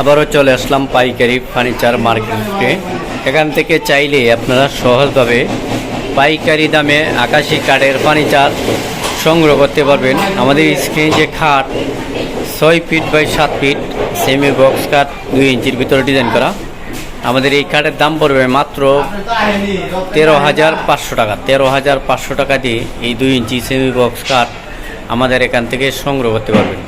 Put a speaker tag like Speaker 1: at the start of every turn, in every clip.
Speaker 1: আবারও চলে আসলাম পাইকারি ফার্নিচার মার্কেটে। এখান থেকে চাইলে আপনারা সহজভাবে পাইকারি দামে আকাশি কাঠের ফার্নিচার সংগ্রহ করতে পারবেন। আমাদের স্ক্রিনে যে খাট, ছয় ফিট বাই সাত ফিট সেমি বক্স কাঠ দুই ইঞ্চির ভিতরে ডিজাইন করা। আমাদের এই কাঠের দাম পড়বে মাত্র তেরো হাজার পাঁচশো টাকা। তেরো হাজার পাঁচশো টাকা দিয়ে এই দুই ইঞ্চি সেমি বক্স কাঠ আমাদের এখান থেকে সংগ্রহ করতে পারবেন।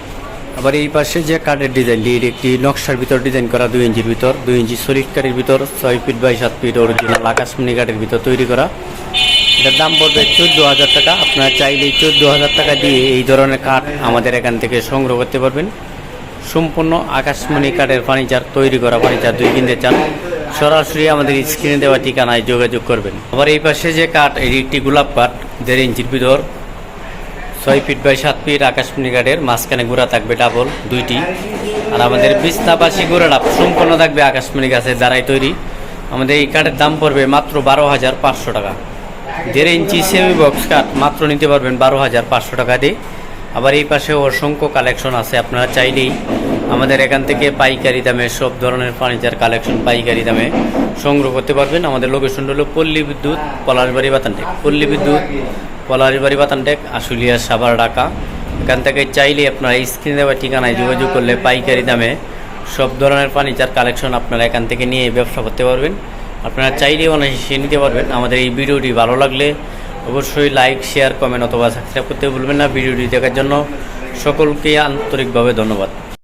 Speaker 1: আবার এই পাশে যে কাঠের ডিজাইনটি এটি একটি নকশার ভিতর ডিজাইন করা, দুই ইঞ্চির ভিতর, দুই ইঞ্চি সলিড কাঠের ভিতর, ছয় ফিট বাই সাত ফিট অরিজিনাল আকাশমণি কাঠের ভিতর তৈরি করা। এটার দাম পড়বে চোদ্দ হাজার টাকা। আপনারা চাইলেই চোদ্দ হাজার টাকা দিয়ে এই ধরনের কাঠ আমাদের এখান থেকে সংগ্রহ করতে পারবেন। সম্পূর্ণ আকাশমণি কাঠের ফার্নিচার তৈরি করা ফার্নিচার দুই কিনতে চান, সরাসরি আমাদের স্ক্রিনে দেওয়া ঠিকানায় যোগাযোগ করবেন। আবার এই পাশে যে কাঠ, এটি একটি গোলাপ কাঠ, দেড় ইঞ্চির ভিতর। ছয় ফিট বাই সাত ফিট আকাশমণি কাঠের মাঝখানে গোড়া থাকবে ডাবল, দুইটি। আর আমাদের বিস্তাপাশি গোড়াটা সম্পূর্ণ থাকবে আকাশমণি গাছের দ্বারাই তৈরি। আমাদের এই কাঠের দাম পড়বে মাত্র বারো হাজার পাঁচশো টাকা। দেড় ইঞ্চি সেমি বক্স কাঠ মাত্র নিতে পারবেন বারো হাজার পাঁচশো টাকা দিয়ে। আবার এই পাশে অসংখ্য কালেকশন আছে, আপনারা চাইলেই আমাদের এখান থেকে পাইকারি দামে, সব ধরনের ফার্নিচার কালেকশন পাইকারি দামে সংগ্রহ করতে পারবেন। আমাদের লোকেশন হলো পল্লী বিদ্যুৎ পলাশবাড়ি বাতানটেক। পল্লী বিদ্যুৎ পলাশবাড়ি বাতানটেক আশুলিয়া, সাভার, ঢাকা। এখান থেকে চাইলে আপনারা স্ক্রিনে দেওয়া ঠিকানায় যোগাযোগ করলে পাইকারি দামে সব ধরনের ফার্নিচার কালেকশন আপনারা এখান থেকে নিয়ে ব্যবসা করতে পারবেন। আপনারা চাইলেই অনায়াসে নিতে পারবেন। আমাদের এই ভিডিওটি ভালো লাগলে অবশ্যই লাইক শেয়ার কমেন্ট অথবা সাবস্ক্রাইব করতে ভুলবেন না। ভিডিওটি দেখার জন্য সকলকে আন্তরিকভাবে ধন্যবাদ।